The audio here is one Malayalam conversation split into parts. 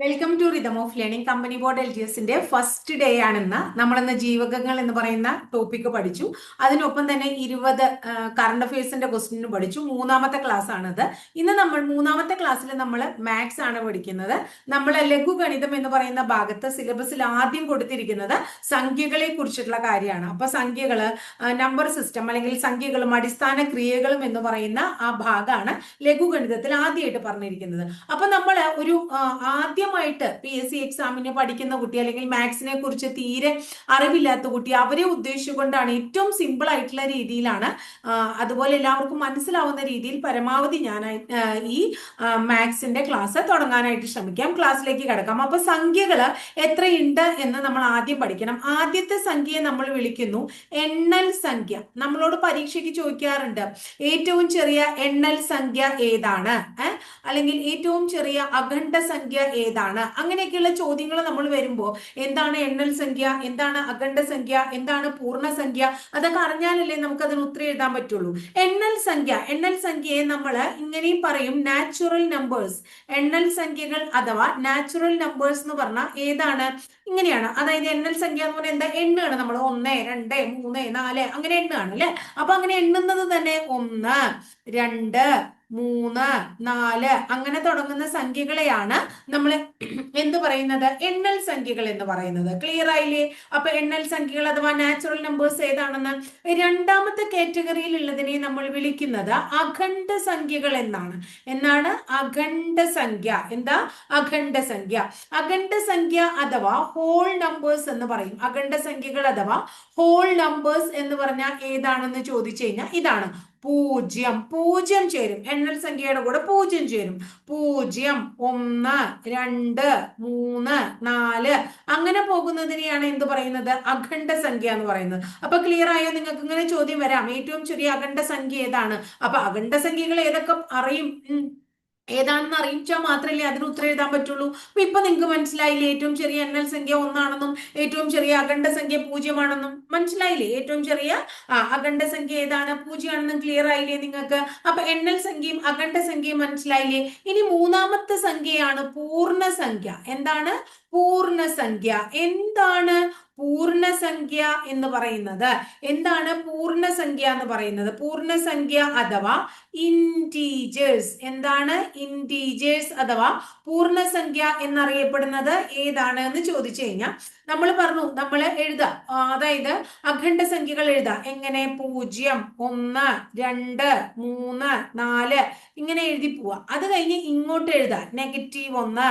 Welcome to rhythm of learning company board L G എസിന്റെ ഫസ്റ്റ് ഡേ ആണെന്ന് നമ്മളിന്ന് ജീവകങ്ങൾ എന്ന് പറയുന്ന ടോപ്പിക്ക് പഠിച്ചു. അതിനൊപ്പം തന്നെ ഇരുപത് കറണ്ട് അഫയേഴ്സിന്റെ ക്വസ്റ്റ്യൻ പഠിച്ചു. മൂന്നാമത്തെ ക്ലാസ് ആണത്. ഇന്ന് നമ്മൾ മൂന്നാമത്തെ ക്ലാസ്സിൽ നമ്മൾ മാത്സ് ആണ് പഠിക്കുന്നത്. നമ്മൾ ലഘുഗണിതം എന്ന് പറയുന്ന ഭാഗത്ത് സിലബസിൽ ആദ്യം കൊടുത്തിരിക്കുന്നത് സംഖ്യകളെ കുറിച്ചിട്ടുള്ള കാര്യമാണ്. അപ്പൊ സംഖ്യകൾ നമ്പർ സിസ്റ്റം അല്ലെങ്കിൽ സംഖ്യകളും അടിസ്ഥാന ക്രിയകളും എന്ന് പറയുന്ന ആ ഭാഗമാണ് ലഘുഗണിതത്തിൽ ആദ്യമായിട്ട് പറഞ്ഞിരിക്കുന്നത്. അപ്പൊ നമ്മൾ ഒരു ആ, ആദ്യമായിട്ട് പി എസ് സി എക്സാമിന് പഠിക്കുന്ന കുട്ടി അല്ലെങ്കിൽ മാത്സിനെ കുറിച്ച് തീരെ അറിവില്ലാത്ത കുട്ടി അവരെ ഉദ്ദേശിച്ചുകൊണ്ടാണ് ഏറ്റവും സിമ്പിൾ ആയിട്ടുള്ള രീതിയിലാണ് അതുപോലെ എല്ലാവർക്കും മനസ്സിലാവുന്ന രീതിയിൽ പരമാവധി ഞാൻ ഈ മാത്സിന്റെ ക്ലാസ് തുടങ്ങാനായിട്ട് ശ്രമിക്കാം. ക്ലാസ്സിലേക്ക് കിടക്കാം. അപ്പൊ സംഖ്യകൾ എത്രയുണ്ട് എന്ന് നമ്മൾ ആദ്യം പഠിക്കണം. ആദ്യത്തെ സംഖ്യയെ നമ്മൾ വിളിക്കുന്നു എണ്ണൽ സംഖ്യ. നമ്മളോട് പരീക്ഷയ്ക്ക് ചോദിക്കാറുണ്ട് ഏറ്റവും ചെറിയ എണ്ണൽ സംഖ്യ ഏതാണ്? അല്ലെങ്കിൽ ഏറ്റവും ചെറിയ അഖണ്ഡ സംഖ്യ ഏതാണ്? അങ്ങനെയൊക്കെയുള്ള ചോദ്യങ്ങൾ നമ്മൾ വരുമ്പോൾ എന്താണ് എണ്ണൽ സംഖ്യ എന്താണ് അഖണ്ഡ സംഖ്യ എന്താണ് പൂർണസംഖ്യ അതൊക്കെ അറിഞ്ഞാലല്ലേ നമുക്ക് അതിന് ഉത്തരം എഴുതാൻ പറ്റുള്ളൂ. എണ്ണൽ സംഖ്യ എണ്ണൽ സംഖ്യയെ നമ്മൾ ഇങ്ങനെയും പറയും നാച്ചുറൽ നമ്പേഴ്സ് എണ്ണൽ സംഖ്യകൾ അഥവാ നാച്ചുറൽ നമ്പേഴ്സ് എന്ന് പറഞ്ഞാൽ ഏതാണ്? ഇങ്ങനെയാണ്. അതായത് എണ്ണൽ സംഖ്യ എന്ന് പറഞ്ഞാൽ എന്താ? എണ്ണാണ് നമ്മൾ ഒന്ന് രണ്ട് മൂന്ന് നാല് അങ്ങനെ എണ്ണാണ് അല്ലെ? അപ്പൊ അങ്ങനെ എണ്ണുന്നത് തന്നെ ഒന്ന് രണ്ട് മൂന്ന് നാല് അങ്ങനെ തുടങ്ങുന്ന സംഖ്യകളെയാണ് നമ്മൾ എന്ത് പറയുന്നത്? എണ്ണൽ സംഖ്യകൾ എന്ന് പറയുന്നത്. ക്ലിയർ ആയില്ലേ? അപ്പൊ എണ്ണൽ സംഖ്യകൾ അഥവാ നാച്ചുറൽ നമ്പേഴ്സ് ഏതാണെന്ന് രണ്ടാമത്തെ കാറ്റഗറിയിൽ ഉള്ളതിനെ നമ്മൾ വിളിക്കുന്നത് അഖണ്ഡ സംഖ്യകൾ എന്നാണ്. എന്നാണ് അഖണ്ഡ സംഖ്യ. എന്താ? അഖണ്ഡ സംഖ്യ. അഖണ്ഡ സംഖ്യ അഥവാ ഹോൾ നമ്പേഴ്സ് എന്ന് പറയും. അഖണ്ഡ സംഖ്യകൾ അഥവാ ഹോൾ നമ്പേഴ്സ് എന്ന് പറഞ്ഞാൽ ഏതാണെന്ന് ചോദിച്ചു കഴിഞ്ഞാൽ ഇതാണ്. പൂജ്യം. പൂജ്യം ചേരും. എണ്ണൽ സംഖ്യയുടെ കൂടെ പൂജ്യം ചേരും. പൂജ്യം ഒന്ന് രണ്ട് മൂന്ന് നാല്. അങ്ങനെ പോകുന്നതിനെയാണ് എന്ത് പറയുന്നത്? അഖണ്ഡ സംഖ്യ എന്ന് പറയുന്നത്. അപ്പൊ ക്ലിയർ ആയോ? നിങ്ങൾക്ക് ഇങ്ങനെ ചോദ്യം വരാം. ഏറ്റവും ചെറിയ അഖണ്ഡ സംഖ്യ ഏതാണ്? അപ്പൊ അഖണ്ഡ സംഖ്യകൾ ഏതൊക്കെ അറിയും. ഏതാണെന്ന് അറിയിച്ചാൽ മാത്രമല്ലേ അതിന് ഉത്തരം എഴുതാൻ പറ്റുള്ളൂ. അപ്പൊ ഇപ്പൊ നിങ്ങൾക്ക് മനസ്സിലായില്ലേ ഏറ്റവും ചെറിയ എണ്ണൽ സംഖ്യ ഒന്നാണെന്നും ഏറ്റവും ചെറിയ അഖണ്ഡ സംഖ്യ പൂജ്യമാണെന്നും? മനസ്സിലായില്ലേ? ഏറ്റവും ചെറിയ അഖണ്ഡ സംഖ്യ ഏതാണ്? പൂജ്യമാണെന്നും ക്ലിയർ ആയില്ലേ നിങ്ങൾക്ക്? അപ്പൊ എണ്ണൽ സംഖ്യയും അഖണ്ഡ സംഖ്യയും മനസ്സിലായില്ലേ? ഇനി മൂന്നാമത്തെ സംഖ്യയാണ് പൂർണസംഖ്യ എന്താണ്? പൂർണസംഖ്യ എന്താണ് പൂർണസംഖ്യ എന്ന് പറയുന്നത്. എന്താണ് പൂർണസംഖ്യ എന്ന് പറയുന്നത്? പൂർണസംഖ്യ അഥവാ ഇന്റീജേഴ്സ് എന്താണ് ഇന്റീജേഴ്സ് അഥവാ പൂർണസംഖ്യ എന്നറിയപ്പെടുന്നത്? ഏതാണ് എന്ന് ചോദിച്ചു കഴിഞ്ഞാൽ നമ്മൾ പറഞ്ഞു നമ്മൾ എഴുതാം. അതായത് അഖണ്ഡ സംഖ്യകൾ എഴുതാം. എങ്ങനെ? പൂജ്യം ഒന്ന് രണ്ട് മൂന്ന് നാല്. ഇങ്ങനെ എഴുതി പോവാ. അത് കഴിഞ്ഞ് ഇങ്ങോട്ട് എഴുതാം. നെഗറ്റീവ് ഒന്ന്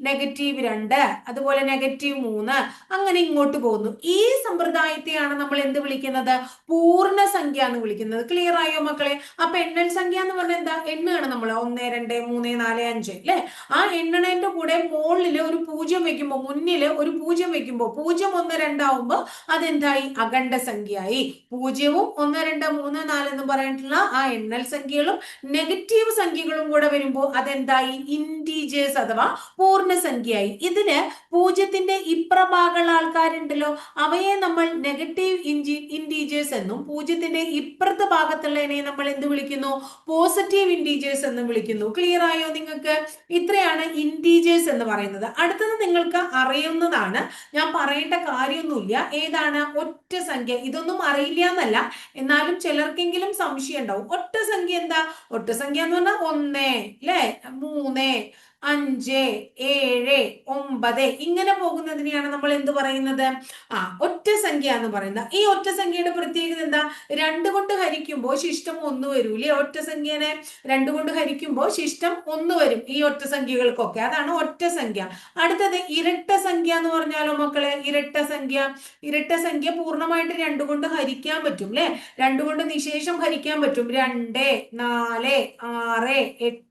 നെഗറ്റീവ് രണ്ട് അതുപോലെ നെഗറ്റീവ് മൂന്ന്. അങ്ങനെ ഇങ്ങോട്ട് പോകുന്നു. ഈ സമ്പ്രദായത്തെയാണ് നമ്മൾ എന്ത് വിളിക്കുന്നത്? പൂർണസംഖ്യ എന്ന് വിളിക്കുന്നത്. ക്ലിയർ ആയോ മക്കളെ? അപ്പൊ എണ്ണൽ സംഖ്യ എന്ന് പറഞ്ഞാൽ എന്താ? എണ്ണാണ് നമ്മൾ. ഒന്ന് രണ്ട് മൂന്ന് നാല് അഞ്ച്. അല്ലെ ആ എണ്ണണേന്റെ കൂടെ മുകളിൽ ഒരു പൂജ്യം വെക്കുമ്പോൾ മുന്നിൽ ഒരു പൂജ്യം വെക്കുമ്പോൾ പൂജ്യം ഒന്ന് രണ്ടാവുമ്പോൾ അതെന്തായി? അഖണ്ഡ സംഖ്യയായി. പൂജ്യവും ഒന്ന് രണ്ട് മൂന്ന് നാല് എന്ന് പറഞ്ഞിട്ടുള്ള ആ എണ്ണൽ സംഖ്യകളും നെഗറ്റീവ് സംഖ്യകളും കൂടെ വരുമ്പോൾ അതെന്തായി? ഇന്റീജേഴ്സ് അഥവാ പൂർണസംഖ്യയായി ഇതിന് പൂജ്യത്തിന്റെ ഇപ്രഭാഗമുള്ള ആൾക്കാരുണ്ടല്ലോ. അവയെ നമ്മൾ നെഗറ്റീവ് ഇൻജി ഇന്റീജേഴ്സ് എന്നും പൂജ്യത്തിന്റെ ഇപ്പുറത്തെ ഭാഗത്തുള്ളതിനെ നമ്മൾ എന്ത് വിളിക്കുന്നു? പോസിറ്റീവ് ഇന്റീജേഴ്സ് എന്നും വിളിക്കുന്നു. ക്ലിയർ ആയോ നിങ്ങൾക്ക്? ഇത്രയാണ് ഇന്റീജേഴ്സ് എന്ന് പറയുന്നത്. അടുത്തത് നിങ്ങൾക്ക് അറിയുന്നതാണ് ഞാൻ പറയേണ്ട കാര്യമൊന്നുമില്ല. ഏതാണ്? ഒറ്റ സംഖ്യ. ഇതൊന്നും അറിയില്ല എന്നല്ല എന്നാലും ചിലർക്കെങ്കിലും സംശയം ഉണ്ടാവും. ഒറ്റ സംഖ്യ എന്താ? ഒറ്റ സംഖ്യ എന്ന് പറഞ്ഞാൽ ഒന്ന് അല്ലേ? മൂന്ന്. അഞ്ച് ഏഴ് ഒമ്പത് ഇങ്ങനെ പോകുന്നതിനെയാണ് നമ്മൾ എന്ത് പറയുന്നത്? ആ ഒറ്റ സംഖ്യ എന്ന് പറയുന്നത്. ഈ ഒറ്റ സംഖ്യയുടെ പ്രത്യേകത എന്താ? രണ്ട് കൊണ്ട് ഹരിക്കുമ്പോൾ ശിഷ്ടം ഒന്ന് വരൂലേ ഒറ്റ സംഖ്യനെ രണ്ട് കൊണ്ട് ഹരിക്കുമ്പോൾ ശിഷ്ടം ഒന്ന് വരും ഈ ഒറ്റ സംഖ്യകൾക്കൊക്കെ. അതാണ് ഒറ്റ സംഖ്യ. അടുത്തത് ഇരട്ട സംഖ്യ എന്ന് പറഞ്ഞാലോ മക്കളെ? ഇരട്ട സംഖ്യ. ഇരട്ട സംഖ്യ പൂർണമായിട്ട് രണ്ട് കൊണ്ട് ഹരിക്കാൻ പറ്റും അല്ലെ? രണ്ട് കൊണ്ട് നിശേഷം ഹരിക്കാൻ പറ്റും. രണ്ട് നാല് ആറ് എട്ട്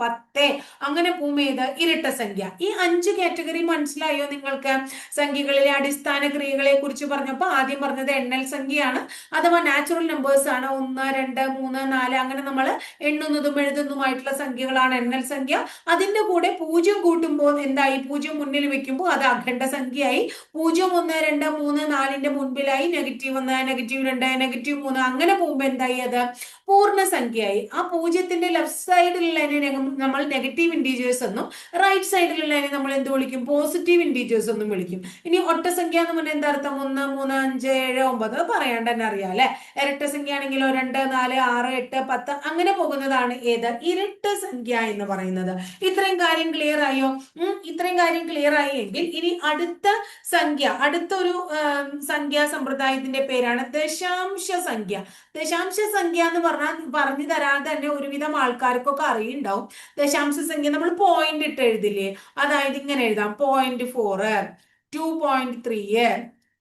പത്ത് അങ്ങനെ ഭൂമിയത് ഇരട്ട സംഖ്യ. ഈ അഞ്ച് കാറ്റഗറി മനസ്സിലായോ നിങ്ങൾക്ക്? സംഖ്യകളിലെ അടിസ്ഥാന ക്രിയകളെ കുറിച്ച് പറഞ്ഞപ്പോൾ ആദ്യം പറഞ്ഞത് എണ്ണൽ സംഖ്യയാണ്. അഥവാ നാച്ചുറൽ നമ്പേഴ്സ് ആണ്. ഒന്ന് രണ്ട് മൂന്ന് നാല് അങ്ങനെ നമ്മൾ എണ്ണുന്നതും എഴുതുന്നതുമായിട്ടുള്ള സംഖ്യകളാണ് എണ്ണൽ സംഖ്യ. അതിന്റെ കൂടെ പൂജ്യം കൂട്ടുമ്പോൾ എന്തായി? പൂജ്യം മുന്നിൽ വെക്കുമ്പോൾ അത് അഖണ്ഡ സംഖ്യയായി. പൂജ്യം ഒന്ന് രണ്ട് മൂന്ന് നാലിന്റെ മുൻപിലായി. നെഗറ്റീവ് ഒന്ന് നെഗറ്റീവ് രണ്ട് നെഗറ്റീവ് മൂന്ന് അങ്ങനെ പോകുമ്പോൾ എന്തായി അത്? പൂർണസംഖ്യയായി ആ പൂജ്യത്തിന്റെ ലെഫ്റ്റ് നമ്മൾ നെഗറ്റീവ് ഇന്റീജേഴ്സ് എന്നും റൈറ്റ് സൈഡിലുള്ളതിനെ നമ്മൾ എന്ത് വിളിക്കും? പോസിറ്റീവ് ഇന്റീജേഴ്സ് എന്നും വിളിക്കും. ഇനി ഒറ്റസംഖ്യ എന്ന് പറഞ്ഞാൽ എന്താർത്ഥം ഒന്ന് മൂന്ന് അഞ്ച് ഏഴ് ഒമ്പത്. പറയാണ്ട് തന്നെ അറിയാം അല്ലെ? ഇരട്ട സംഖ്യ ആണെങ്കിലോ രണ്ട് നാല് ആറ് എട്ട് പത്ത് അങ്ങനെ പോകുന്നതാണ് ഏത്? ഇരട്ട സംഖ്യ എന്ന് പറയുന്നത്. ഇത്രയും കാര്യം ക്ലിയർ ആയോ? ഇത്രയും കാര്യം ക്ലിയർ ആയി എങ്കിൽ ഇനി അടുത്ത സംഖ്യ അടുത്തൊരു സംഖ്യാ സമ്പ്രദായത്തിന്റെ പേരാണ് ദശാംശ സംഖ്യ. ദശാംശ സംഖ്യ എന്ന് പറഞ്ഞാൽ പറഞ്ഞു തരാൻ തന്നെ ഒരുവിധം ആൾക്കാർക്കൊക്കെ അറിയുണ്ടാവും ദശാംശ സംഖ്യ നമ്മൾ പോയിന്റ് ഇട്ട് എഴുതില്ലേ? അതായത് ഇങ്ങനെ എഴുതാം. Point four two point three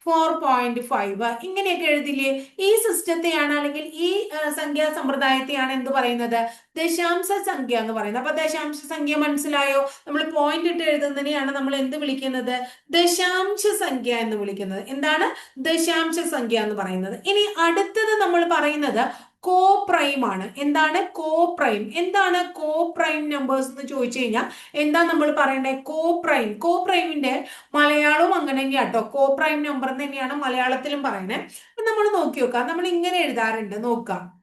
four point five ഇങ്ങനെയൊക്കെ എഴുതില്ലേ? ഈ സിസ്റ്റത്തെയാണ് അല്ലെങ്കിൽ ഈ സംഖ്യാ സമ്പ്രദായത്തെയാണ് എന്ത് പറയുന്നത്? ദശാംശ സംഖ്യ എന്ന് പറയുന്നത്. അപ്പൊ ദശാംശ സംഖ്യ മനസ്സിലായോ? നമ്മൾ പോയിന്റ് ഇട്ട് എഴുതുന്നതിനെയാണ് നമ്മൾ എന്ത് വിളിക്കുന്നത്? ദശാംശ സംഖ്യ എന്ന് വിളിക്കുന്നത്. എന്താണ്? ദശാംശ സംഖ്യ എന്ന് പറയുന്നത്. ഇനി അടുത്തത് നമ്മൾ പറയുന്നത് കോ പ്രൈം ആണ്. എന്താണ് കോ പ്രൈം എന്താണ് കോ പ്രൈം നമ്പേഴ്സ് എന്ന് ചോദിച്ചു കഴിഞ്ഞാൽ എന്താ നമ്മൾ പറയേണ്ടത് കോ പ്രൈം കോ പ്രൈമിന്റെ മലയാളവും അങ്ങനെ തന്നെയാണ് കേട്ടോ കോ പ്രൈം നമ്പർ തന്നെയാണ് മലയാളത്തിലും പറയുന്നത്. നമ്മൾ നോക്കി നോക്കാം. നമ്മൾ ഇങ്ങനെ എഴുതാറുണ്ട്. നോക്കാം.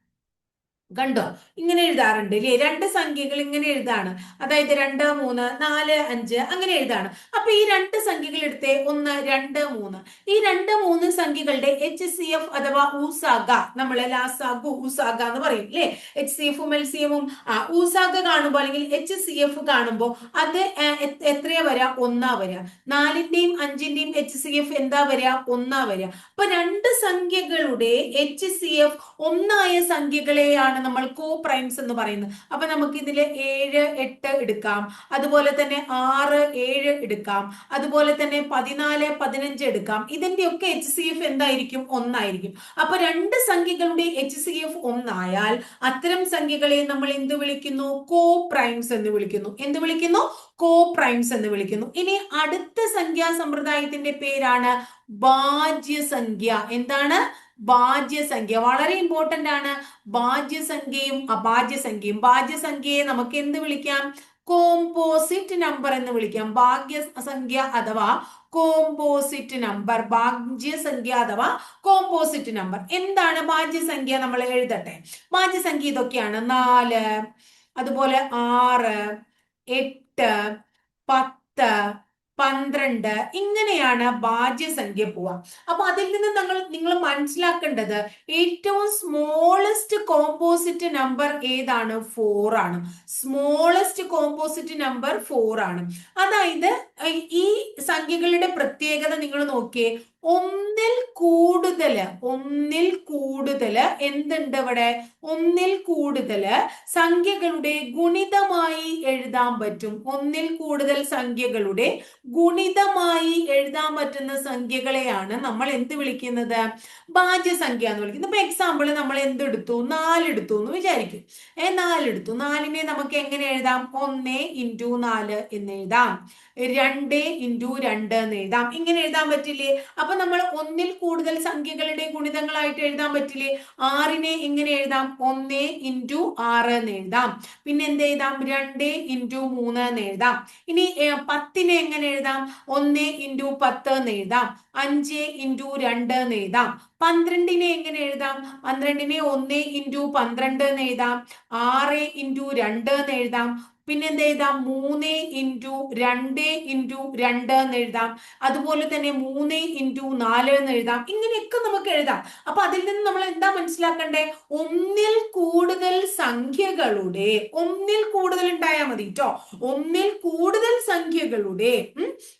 കണ്ടോ? ഇങ്ങനെ എഴുതാറുണ്ട് ഇല്ലേ? രണ്ട് സംഖ്യകൾ ഇങ്ങനെ എഴുതാണ്. അതായത് രണ്ട് മൂന്ന് നാല് അഞ്ച് അങ്ങനെ എഴുതാണ്. അപ്പൊ ഈ രണ്ട് സംഖ്യകൾ എടുത്തേ ഒന്ന് രണ്ട് മൂന്ന്. ഈ രണ്ട് മൂന്ന് സംഖ്യകളുടെ എച്ച് സി എഫ് അഥവാ ഊസാഗ നമ്മളെ ലാസാഗു ഊസാഗ എന്ന് പറയും അല്ലേ എച്ച് സി എഫും എൽ സി എഫും ആ ഊസാഗ കാണുമ്പോൾ അല്ലെങ്കിൽ എച്ച് സി എഫ് കാണുമ്പോൾ അത് എത്രയാ വരാ? ഒന്നാ വരാ. നാലിന്റെയും അഞ്ചിന്റെയും എച്ച് സി എഫ് എന്താ വരാ? ഒന്നാ വരാ. അപ്പൊ രണ്ട് സംഖ്യകളുടെ എച്ച് സി എഫ് ഒന്നായ സംഖ്യകളെയാണ് നമ്മൾ കോ പ്രൈംസ് എന്ന് പറയുന്നത്. അപ്പൊ നമുക്ക് ഇതിൽ ഏഴ് എട്ട് എടുക്കാം. അതുപോലെ തന്നെ ആറ് ഏഴ് എടുക്കാം. അതുപോലെ തന്നെ പതിനാല് പതിനഞ്ച് എടുക്കാം. ഇതിന്റെ ഒക്കെ എച്ച് സി എഫ് എന്തായിരിക്കും? ഒന്നായിരിക്കും. അപ്പൊ രണ്ട് സംഖ്യകളുടെ എച്ച് സി എഫ് ഒന്നായാൽ അത്തരം സംഖ്യകളെ നമ്മൾ എന്ത് വിളിക്കുന്നു? കോ പ്രൈംസ് എന്ന് വിളിക്കുന്നു. എന്ത് വിളിക്കുന്നു? കോ പ്രൈംസ് എന്ന് വിളിക്കുന്നു. ഇനി അടുത്ത സംഖ്യാ സമ്പ്രദായത്തിന്റെ പേരാണ് ഭാജ്യസംഖ്യ. എന്താണ്? ഭാജ്യസംഖ്യ. വളരെ ഇമ്പോർട്ടന്റ് ആണ്. ഭാജ്യസംഖ്യയും അഭാജ്യസംഖ്യയും. ഭാജ്യസംഖ്യയെ നമുക്ക് എന്ത് വിളിക്കാം? കോമ്പോസിറ്റ് നമ്പർ എന്ന് വിളിക്കാം. ഭാഗ്യസംഖ്യ അഥവാ കോമ്പോസിറ്റ് നമ്പർ ഭാഗ്യസംഖ്യ അഥവാ കോമ്പോസിറ്റ് നമ്പർ എന്താണ് ഭാജ്യസംഖ്യ? നമ്മൾ എഴുതട്ടെ. ഭാജ്യസംഖ്യ ഇതൊക്കെയാണ്. നാല് അതുപോലെ ആറ് എട്ട് പത്ത് പന്ത്രണ്ട് ഇങ്ങനെയാണ് ഭാജ്യസംഖ്യ പോവുക. അപ്പൊ അതിൽ നിന്ന് നിങ്ങൾ നിങ്ങൾ മനസ്സിലാക്കേണ്ടത് ഏറ്റവും സ്മോളസ്റ്റ് കോമ്പോസിറ്റ് നമ്പർ ഏതാണ്? ഫോർ ആണ്. സ്മോളസ്റ്റ് കോമ്പോസിറ്റ് നമ്പർ ഫോർ ആണ്. അതായത് ഈ സംഖ്യകളുടെ പ്രത്യേകത നിങ്ങൾ നോക്കിയേ ഒന്നിൽ കൂടുതൽ ഒന്നിൽ കൂടുതൽ എന്തുണ്ട് അവിടെ? ഒന്നിൽ കൂടുതൽ സംഖ്യകളുടെ ഗുണിതമായി എഴുതാൻ പറ്റും. ഒന്നിൽ കൂടുതൽ സംഖ്യകളുടെ ഗുണിതമായി എഴുതാൻ പറ്റുന്ന സംഖ്യകളെയാണ് നമ്മൾ എന്ത് വിളിക്കുന്നത്? ഭാജ്യസംഖ്യ എന്ന് വിളിക്കുന്നത്. ഇപ്പൊ എക്സാമ്പിൾ നമ്മൾ എന്തെടുത്തു? നാലെടുത്തു എന്ന് വിചാരിക്കും. ഏ നാലെടുത്തു. നാലിനെ നമുക്ക് എങ്ങനെ എഴുതാം? ഒന്ന് ഇന്റു നാല് എന്ന് എഴുതാം. രണ്ട് ഇന്റു രണ്ട് എന്ന് എഴുതാം. ഇങ്ങനെ എഴുതാൻ പറ്റില്ലേ? അപ്പൊ നമ്മൾ ഒന്നിൽ കൂടുതൽ സംഖ്യകളുടെ ഗുണിതങ്ങളായിട്ട് എഴുതാൻ പറ്റില്ലേ? ആറിനെ എങ്ങനെ എഴുതാം? ഒന്ന് ഇന്റു ആറ് എന്ന് എഴുതാം. പിന്നെ എന്ത് എഴുതാം? രണ്ട് ഇന്റു മൂന്ന് എന്ന് എഴുതാം. ഇനി പത്തിനെ എങ്ങനെ എഴുതാം? ഒന്ന് ഇന്റു പത്ത് എന്ന് എഴുതാം. അഞ്ച് ഇന്റു രണ്ട് എന്ന് എഴുതാം. പന്ത്രണ്ടിനെ എങ്ങനെ എഴുതാം? പന്ത്രണ്ടിനെ ഒന്ന് ഇന്റു പന്ത്രണ്ട് എന്ന് എഴുതാം. ആറ് ഇന്റു രണ്ട് എന്ന് എഴുതാം. പിന്നെ എന്ത് എഴുതാം? മൂന്ന് ഇന്റു രണ്ട് ഇന്റു രണ്ട് എന്ന് എഴുതാം. അതുപോലെ തന്നെ മൂന്ന് ഇന്റു നാല് എന്ന് എഴുതാം. ഇങ്ങനെയൊക്കെ നമുക്ക് എഴുതാം. അപ്പൊ അതിൽ നിന്ന് നമ്മൾ എന്താ മനസ്സിലാക്കണ്ടേ? ഒന്നിൽ കൂടുതൽ സംഖ്യകളുടെ ഒന്നിൽ കൂടുതൽ ഉണ്ടായാൽ മതി കേട്ടോ ഒന്നിൽ കൂടുതൽ സംഖ്യകളുടെ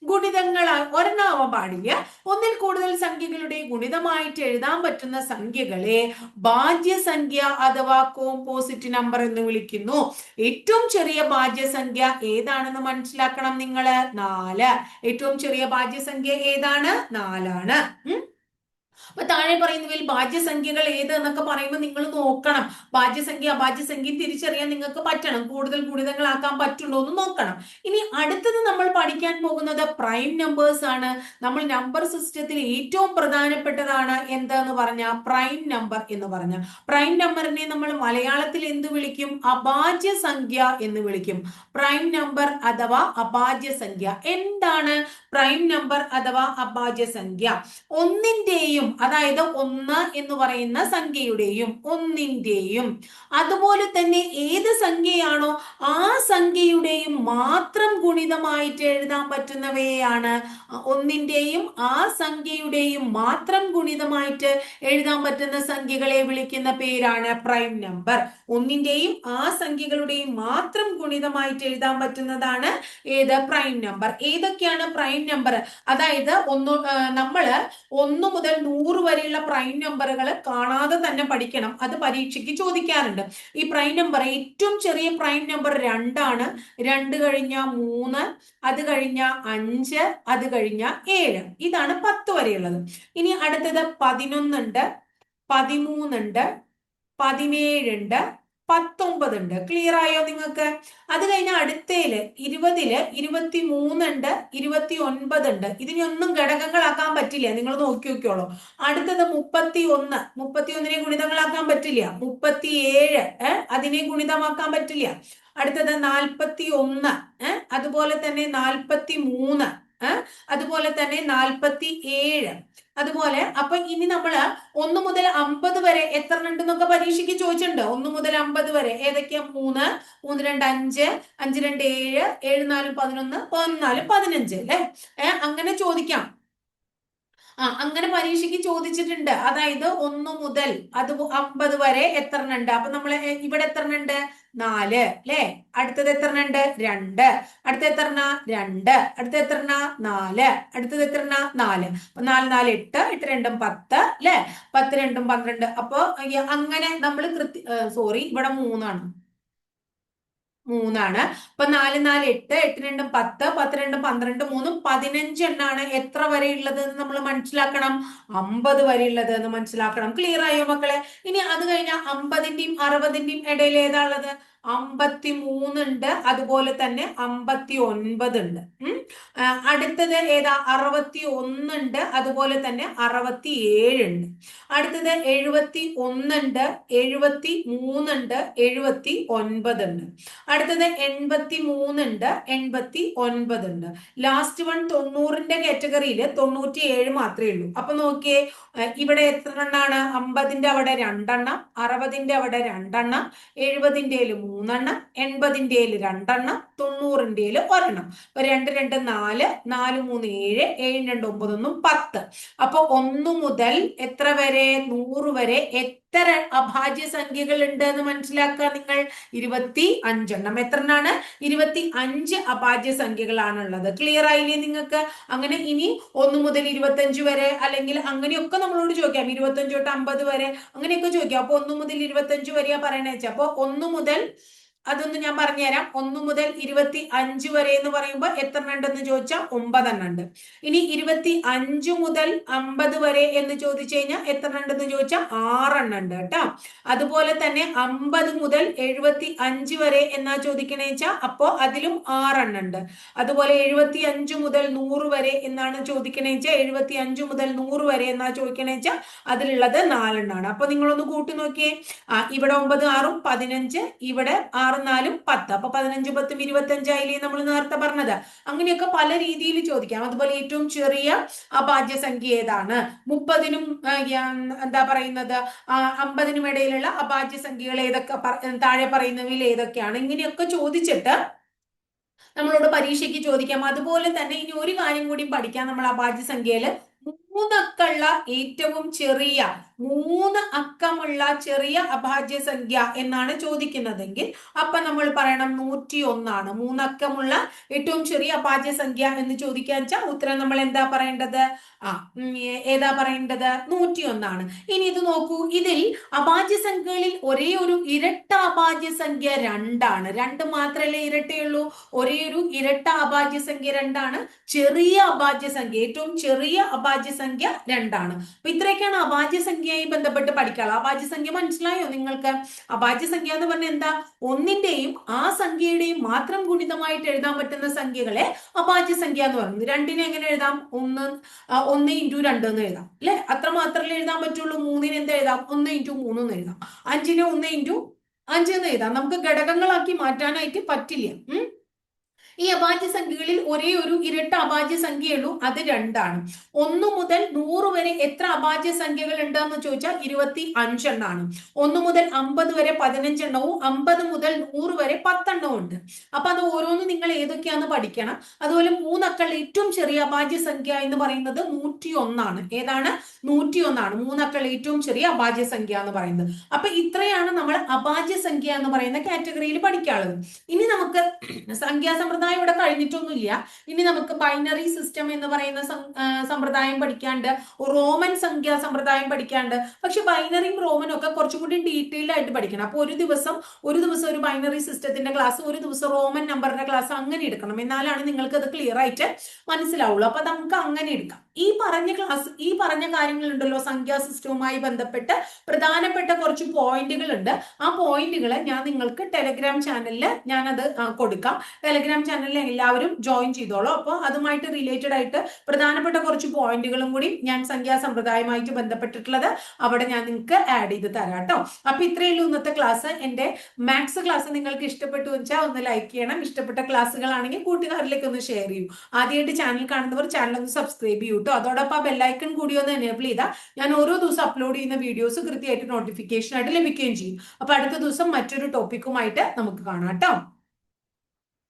ഗുണിതങ്ങൾ ഒരെണ്ണാവാൻ പാടില്ല. ഒന്നിൽ കൂടുതൽ സംഖ്യകളുടെ ഗുണിതമായിട്ട് എഴുതാൻ പറ്റുന്ന സംഖ്യകളെ ഭാജ്യസംഖ്യ അഥവാ കോമ്പോസിറ്റ് നമ്പർ എന്ന് വിളിക്കുന്നു. ഏറ്റവും ചെറിയ ഭാജ്യസംഖ്യ ഏതാണെന്ന് മനസ്സിലാക്കണം നിങ്ങൾ നാല്. ഏറ്റവും ചെറിയ ഭാജ്യസംഖ്യ ഏതാണ്? നാലാണ്. ഉം? അപ്പൊ താഴെ പറയുന്നവയിൽ ഭാജ്യസംഖ്യകൾ ഏത് എന്നൊക്കെ പറയുമ്പോൾ നിങ്ങൾ നോക്കണം. ഭാജ്യസംഖ്യ അഭാജ്യസംഖ്യ തിരിച്ചറിയാൻ നിങ്ങൾക്ക് പറ്റണം. കൂടുതൽ ഗുണിതങ്ങളാക്കാൻ പറ്റുണ്ടോ എന്ന് നോക്കണം. ഇനി അടുത്തത് നമ്മൾ പഠിക്കാൻ പോകുന്നത് പ്രൈം നമ്പേഴ്സ് ആണ്. നമ്മൾ നമ്പർ സിസ്റ്റത്തിൽ ഏറ്റവും പ്രധാനപ്പെട്ടതാണ് എന്താന്ന് പറഞ്ഞ പ്രൈം നമ്പർ എന്ന് പറഞ്ഞ. പ്രൈം നമ്പറിനെ നമ്മൾ മലയാളത്തിൽ എന്ത് വിളിക്കും? അഭാജ്യ സംഖ്യ എന്ന് വിളിക്കും. പ്രൈം നമ്പർ അഥവാ അഭാജ്യ സംഖ്യ എന്താണ്? പ്രൈം നമ്പർ അഥവാ അഭാജ്യ സംഖ്യ ഒന്നിന്റെയും സംഖ്യയുടെയും അതായത് ഒന്ന് എന്ന് പറയുന്ന സംഖ്യയുടെയും ഒന്നിന്റെയും. അതുപോലെ തന്നെ ഏത് സംഖ്യയാണോ ആ സംഖ്യയുടെയും മാത്രം ഗുണിതമായിട്ട് എഴുതാൻ പറ്റുന്നവയാണ് ഒന്നിന്റെയും ആ സംഖ്യയുടെയും മാത്രം ഗുണിതമായിട്ട് എഴുതാൻ പറ്റുന്ന സംഖ്യകളെ വിളിക്കുന്ന പേരാണ് പ്രൈം നമ്പർ. ഒന്നിന്റെയും ആ സംഖ്യകളുടെയും മാത്രം ഗുണിതമായിട്ട് എഴുതാൻ പറ്റുന്നതാണ് ഏത്? Prime number. ഏതൊക്കെയാണ് പ്രൈം നമ്പർ? അതായത് ഒന്ന് നമ്മൾ ഒന്ന് മുതൽ നൂറ് വരെയുള്ള പ്രൈം നമ്പറുകൾ കാണാതെ തന്നെ പഠിക്കണം. അത് പരീക്ഷയ്ക്ക് ചോദിക്കാറുണ്ട്. ഈ പ്രൈം നമ്പർ ഏറ്റവും ചെറിയ പ്രൈം നമ്പർ രണ്ടാണ്. രണ്ട് കഴിഞ്ഞ മൂന്ന് അത് കഴിഞ്ഞ അഞ്ച് അത് കഴിഞ്ഞ ഏഴ്. ഇതാണ് പത്ത് വരെയുള്ളത്. ഇനി അടുത്തത് പതിനൊന്നുണ്ട് പതിമൂന്നുണ്ട് പതിനേഴുണ്ട് പത്തൊമ്പതുണ്ട്. ക്ലിയർ ആയോ നിങ്ങൾക്ക്? അത് കഴിഞ്ഞ അടുത്തയിൽ ഇരുപതിൽ ഇരുപത്തി മൂന്നുണ്ട് ഇരുപത്തി ഒൻപത് ഉണ്ട് ഇതിനൊന്നും ഘടകങ്ങളാക്കാൻ പറ്റില്ല. നിങ്ങൾ നോക്കി നോക്കിയോളൂ അടുത്തത് മുപ്പത്തി ഒന്ന് മുപ്പത്തി ഒന്നിനെ ഗുണിതങ്ങളാക്കാൻ പറ്റില്ല. മുപ്പത്തി ഏഴ് അതിനെ ഗുണിതമാക്കാൻ പറ്റില്ല. അടുത്തത് നാൽപ്പത്തി ഒന്ന് അതുപോലെ തന്നെ നാൽപ്പത്തി മൂന്ന് അതുപോലെ തന്നെ നാൽപ്പത്തി ഏഴ് അതുപോലെ അപ്പൊ ഇനി നമ്മൾ ഒന്ന് മുതൽ അമ്പത് വരെ എത്ര ഉണ്ടെന്നൊക്കെ പരീക്ഷയ്ക്ക് ചോദിച്ചിട്ടുണ്ട്. ഒന്ന് മുതൽ അമ്പത് വരെ. ഏതൊക്കെയാ? മൂന്ന് മൂന്ന് രണ്ട് അഞ്ച് അഞ്ച് രണ്ട് ഏഴ് ഏഴ് നാലും പതിനൊന്ന് പതിനാലും പതിനഞ്ച് അല്ലെ? അങ്ങനെ ചോദിക്കാം. ആ അങ്ങനെ പരീക്ഷയ്ക്ക് ചോദിച്ചിട്ടുണ്ട്. അതായത് ഒന്ന് മുതൽ അത് അമ്പത് വരെ എത്ര ഉണ്ട് അപ്പൊ നമ്മൾ ഇവിടെ എത്ര ഉണ്ട് നാല് അല്ലെ അടുത്തത് എത്ര ഉണ്ട് രണ്ട്. അടുത്ത എത്ര രണ്ട്. അടുത്ത എത്ര നാല്. അടുത്തത് എത്ര നാല്. അപ്പൊ നാല് നാല് എട്ട് എട്ട് രണ്ടും പത്ത് അല്ലെ പത്ത് രണ്ടും പന്ത്രണ്ട്. അപ്പൊ അങ്ങനെ നമ്മൾ കൃത്യ സോറി ഇവിടെ മൂന്നാണ്. മൂന്നാണ്. അപ്പൊ നാല് നാല് എട്ട് എട്ട് രണ്ടും പത്ത് പത്ത് രണ്ടും പന്ത്രണ്ട് മൂന്നും പതിനഞ്ച് എണ്ണാണ് എത്ര വരെ ഉള്ളത് എന്ന് നമ്മൾ മനസ്സിലാക്കണം? അമ്പത് വരെ ഉള്ളത് എന്ന് മനസ്സിലാക്കണം. ക്ലിയർ ആയോ മക്കളെ? ഇനി അത് കഴിഞ്ഞാൽ അമ്പതിന്റെയും അറുപതിന്റെയും ഇടയിൽ ഏതാ ഉള്ളത്? അമ്പത്തി ഉണ്ട്. അതുപോലെ തന്നെ അമ്പത്തി ഒൻപത് ഉണ്ട് അടുത്തത് ഏതാ? അറുപത്തി ഒന്നുണ്ട് അതുപോലെ തന്നെ അറുപത്തി ഏഴുണ്ട് അടുത്തത് എഴുപത്തി ഒന്നുണ്ട് എഴുപത്തി മൂന്നുണ്ട് എഴുപത്തി ഒൻപത് ഉണ്ട്. അടുത്തത് എൺപത്തി മൂന്നുണ്ട് എൺപത്തി ഒൻപത് ഉണ്ട്. ലാസ്റ്റ് വൺ തൊണ്ണൂറിന്റെ കാറ്റഗറിയിൽ തൊണ്ണൂറ്റി ഏഴ് മാത്രമേ ഉള്ളൂ. അപ്പൊ നോക്കിയേ ഇവിടെ എത്ര എണ്ണാണ്? അമ്പതിന്റെ അവിടെ രണ്ടെണ്ണം അറുപതിന്റെ അവിടെ രണ്ടെണ്ണം എഴുപതിന്റെ മൂന്നെണ്ണം എൺപതിന്റെയിൽ രണ്ടെണ്ണം തൊണ്ണൂറിന്റെയിൽ ഒരെണ്ണം. അപ്പൊ രണ്ട് രണ്ട് നാല് നാല് മൂന്ന് ഏഴ് ഏഴ് രണ്ട് ഒമ്പതൊന്നും പത്ത്. അപ്പൊ ഒന്ന് മുതൽ എത്ര വരെ? നൂറ് വരെ എത്ര അഭാജ്യ സംഖ്യകൾ ഉണ്ട് എന്ന് മനസ്സിലാക്കുക നിങ്ങൾ? ഇരുപത്തി അഞ്ചെണ്ണം എത്രണ്ണാണ്? ഇരുപത്തി അഞ്ച് അഭാജ്യ സംഖ്യകളാണുള്ളത്. ക്ലിയർ ആയില്ലേ നിങ്ങൾക്ക്? അങ്ങനെ ഇനി ഒന്ന് മുതൽ ഇരുപത്തി അഞ്ച് വരെ അല്ലെങ്കിൽ അങ്ങനെയൊക്കെ നമ്മളോട് ചോദിക്കാം. ഇരുപത്തി അഞ്ച് തൊട്ട് അമ്പത് വരെ അങ്ങനെയൊക്കെ ചോദിക്കാം. അപ്പൊ ഒന്ന് മുതൽ ഇരുപത്തി അഞ്ച് വരെയാ പറയണേ വെച്ചാൽ അപ്പൊ ഒന്ന് മുതൽ അതൊന്ന് ഞാൻ പറഞ്ഞുതരാം. ഒന്ന് മുതൽ ഇരുപത്തി അഞ്ച് വരെ എന്ന് പറയുമ്പോൾ എത്ര ഉണ്ടെന്ന് ചോദിച്ചാൽ ഒമ്പതെണ്ണം ഉണ്ട്. ഇനി ഇരുപത്തി അഞ്ച് മുതൽ അമ്പത് വരെ എന്ന് ചോദിച്ചു കഴിഞ്ഞാൽ എത്ര ഉണ്ടെന്ന് ചോദിച്ചാൽ ആറെണ്ണം ഉണ്ട് കേട്ടോ. അതുപോലെ തന്നെ അമ്പത് മുതൽ എഴുപത്തി അഞ്ച് വരെ എന്നാ ചോദിക്കണേ വെച്ചാൽ അപ്പോ അതിലും ആറെണ്ണം ഉണ്ട്. അതുപോലെ എഴുപത്തി അഞ്ച് മുതൽ നൂറ് വരെ എന്നാണ് ചോദിക്കണേ വെച്ചാൽ എഴുപത്തി അഞ്ച് മുതൽ നൂറ് വരെ എന്നാ ചോദിക്കണേ വെച്ചാൽ അതിലുള്ളത് നാലെണ്ണാണ്. അപ്പൊ നിങ്ങളൊന്ന് കൂട്ടി നോക്കിയേ. ആ ഇവിടെ ഒമ്പത് ആറും പതിനഞ്ച് ഇവിടെ ആറ് ആറും നാലും പത്ത് അപ്പൊ പതിനഞ്ച് പത്തും ഇരുപത്തഞ്ചായില്ലേ നമ്മൾ നേരത്തെ പറഞ്ഞത്. അങ്ങനെയൊക്കെ പല രീതിയിൽ ചോദിക്കാം. അതുപോലെ ഏറ്റവും ചെറിയ അഭാജ്യ സംഖ്യ ഏതാണ്? മുപ്പതിനും എന്താ പറയുന്നത്? അമ്പതിനും ഇടയിലുള്ള അഭാജ്യ സംഖ്യകൾ ഏതൊക്കെ താഴെ പറയുന്നവയിൽ ഏതൊക്കെയാണ്? ഇങ്ങനെയൊക്കെ ചോദിച്ചിട്ട് നമ്മളോട് പരീക്ഷയ്ക്ക് ചോദിക്കാം. അതുപോലെ തന്നെ ഇനി ഒരു കാര്യം കൂടി പഠിക്കാം നമ്മൾ അഭാജ്യ സംഖ്യയിൽ മൂന്നക്കള്ള ഏറ്റവും ചെറിയ മൂന്ന് അക്കമുള്ള ചെറിയ അഭാജ്യ സംഖ്യ എന്നാണ് ചോദിക്കുന്നതെങ്കിൽ അപ്പൊ നമ്മൾ പറയണം നൂറ്റി ഒന്നാണ് മൂന്നക്കമുള്ള ഏറ്റവും ചെറിയ അഭാജ്യ സംഖ്യ എന്ന് ചോദിക്കാൻ വെച്ചാൽ ഉത്തരം നമ്മൾ എന്താ പറയേണ്ടത്? ആ ഏതാ പറയേണ്ടത്? നൂറ്റി ഒന്നാണ് ഇനി ഇത് നോക്കൂ. ഇതിൽ അഭാജ്യ സംഖ്യകളിൽ ഒരേ ഒരു ഇരട്ട അഭാജ്യ സംഖ്യ രണ്ടാണ്. രണ്ട് മാത്രമല്ലേ ഇരട്ടയുള്ളൂ? ഒരേ ഒരു ഇരട്ട അഭാജ്യ സംഖ്യ രണ്ടാണ്. ചെറിയ അഭാജ്യ സംഖ്യ ഏറ്റവും ചെറിയ അഭാജ്യ സംഖ്യ രണ്ടാണ്. അപ്പൊ ഇത്രയൊക്കെയാണ് അഭാജ്യ സംഖ്യയായി ബന്ധപ്പെട്ട് പഠിക്കാറ് അഭാജ്യ സംഖ്യ മനസ്സിലായോ നിങ്ങൾക്ക്? അഭാജ്യ സംഖ്യ എന്ന് പറഞ്ഞാൽ എന്താ? ഒന്നിന്റെയും ആ സംഖ്യയുടെയും മാത്രം ഗുണിതമായിട്ട് എഴുതാൻ പറ്റുന്ന സംഖ്യകളെ അഭാജ്യ സംഖ്യ എന്ന് പറയുന്നത് രണ്ടിനെ എങ്ങനെ എഴുതാം? ഒന്ന് ഒന്ന് ഇന്റു രണ്ട് എന്ന് എഴുതാം. അല്ലെ? അത്ര മാത്രമല്ലേ എഴുതാൻ പറ്റുള്ളൂ. മൂന്നിന് എന്ത് എഴുതാം? ഒന്ന് ഇന്റു മൂന്ന് എന്ന് എഴുതാം. അഞ്ചിനെ ഒന്ന് ഇന്റു അഞ്ച് എന്ന് എഴുതാം. നമുക്ക് ഘടകങ്ങളാക്കി മാറ്റാനായിട്ട് പറ്റില്ല. ഈ അഭാജ്യ സംഖ്യകളിൽ ഒരേ ഒരു ഇരട്ട അഭാജ്യ സംഖ്യയുള്ളൂ അത് രണ്ടാണ്. ഒന്ന് മുതൽ നൂറ് വരെ എത്ര അഭാജ്യ സംഖ്യകൾ ഉണ്ടെന്ന് ചോദിച്ചാൽ ഇരുപത്തി അഞ്ചെണ്ണാണ് ഒന്ന് മുതൽ അമ്പത് വരെ പതിനഞ്ചെണ്ണവും അമ്പത് മുതൽ നൂറ് വരെ പത്തെണ്ണവും ഉണ്ട്. അപ്പൊ അത് ഓരോന്ന് നിങ്ങൾ ഏതൊക്കെയാന്ന് പഠിക്കണം. അതുപോലെ മൂന്നക്കൾ ഏറ്റവും ചെറിയ അഭാജ്യ സംഖ്യ എന്ന് പറയുന്നത് നൂറ്റി ഒന്നാണ്. ഏതാണ്? നൂറ്റി ഒന്നാണ്. മൂന്നക്കൾ ഏറ്റവും ചെറിയ അഭാജ്യ സംഖ്യ എന്ന് പറയുന്നത്. അപ്പൊ ഇത്രയാണ് നമ്മൾ അഭാജ്യ സംഖ്യ എന്ന് പറയുന്ന കാറ്റഗറിയിൽ പഠിക്കാനുള്ളത്. ഇനി നമുക്ക് സംഖ്യാസമ്പ്രദായം ഇവിടെ കഴിഞ്ഞിട്ടൊന്നുമില്ല. ഇനി നമുക്ക് ബൈനറി സിസ്റ്റം എന്ന് പറയുന്ന സമ്പ്രദായം പഠിക്കാണ്ട് റോമൻ സംഖ്യാ സമ്പ്രദായം പഠിക്കാണ്ട് പക്ഷെ ബൈനറിയും റോമനും ഒക്കെ കുറച്ചും കൂടി ഡീറ്റെയിൽഡ് ആയിട്ട് പഠിക്കണം. അപ്പൊ ഒരു ദിവസം ഒരു ദിവസം ഒരു ബൈനറി സിസ്റ്റത്തിന്റെ ക്ലാസ് ഒരു ദിവസം റോമൻ നമ്പറിന്റെ ക്ലാസ് അങ്ങനെ എടുക്കണം. എന്നാലാണ് നിങ്ങൾക്ക് അത് ക്ലിയർ ആയിട്ട് മനസ്സിലാവുള്ളൂ. അപ്പൊ നമുക്ക് അങ്ങനെ എടുക്കാം. ഈ പറഞ്ഞ ക്ലാസ് ഈ പറഞ്ഞ കാര്യങ്ങളുണ്ടല്ലോ സംഖ്യാ സിസ്റ്റവുമായി ബന്ധപ്പെട്ട് പ്രധാനപ്പെട്ട കുറച്ച് പോയിന്റുകൾ ഉണ്ട് ആ പോയിന്റുകൾ ഞാൻ നിങ്ങൾക്ക് ടെലഗ്രാം ചാനലിൽ ഞാനത് കൊടുക്കാം. ടെലഗ്രാം ചാനലിൽ എല്ലാവരും ജോയിൻ ചെയ്തോളൂ. അപ്പോൾ അതുമായിട്ട് റിലേറ്റഡ് ആയിട്ട് പ്രധാനപ്പെട്ട കുറച്ച് പോയിന്റുകളും കൂടി ഞാൻ സംഖ്യാ സമ്പ്രദായമായിട്ട് ബന്ധപ്പെട്ടിട്ടുള്ളത് അവിടെ ഞാൻ നിങ്ങൾക്ക് ആഡ് ചെയ്ത് തരാം കേട്ടോ. അപ്പൊ ഇത്രയേ ഉള്ളൂ ഇന്നത്തെ ക്ലാസ് എന്റെ മാത്സ് ക്ലാസ് നിങ്ങൾക്ക് ഇഷ്ടപ്പെട്ടു വെച്ചാൽ ഒന്ന് ലൈക്ക് ചെയ്യണം. ഇഷ്ടപ്പെട്ട ക്ലാസ്സുകളാണെങ്കിൽ കൂട്ടുകാരിലേക്ക് ഒന്ന് ഷെയർ ചെയ്യൂ. ആദ്യമായിട്ട് ചാനൽ കാണുന്നവർ ചാനൽ ഒന്ന് സബ്സ്ക്രൈബ് ചെയ്യൂ കേട്ടോ. അതോടൊപ്പം ആ ബെല്ലൈക്കൺ കൂടി ഒന്ന് എനേബിൾ ചെയ്താൽ ഞാൻ ഓരോ ദിവസം അപ്ലോഡ് ചെയ്യുന്ന വീഡിയോസ് കൃത്യമായിട്ട് നോട്ടിഫിക്കേഷൻ ആയിട്ട് ലഭിക്കുകയും ചെയ്യും. അപ്പൊ അടുത്ത ദിവസം മറ്റൊരു ടോപ്പിക്കുമായിട്ട് നമുക്ക് കാണാം കേട്ടോ.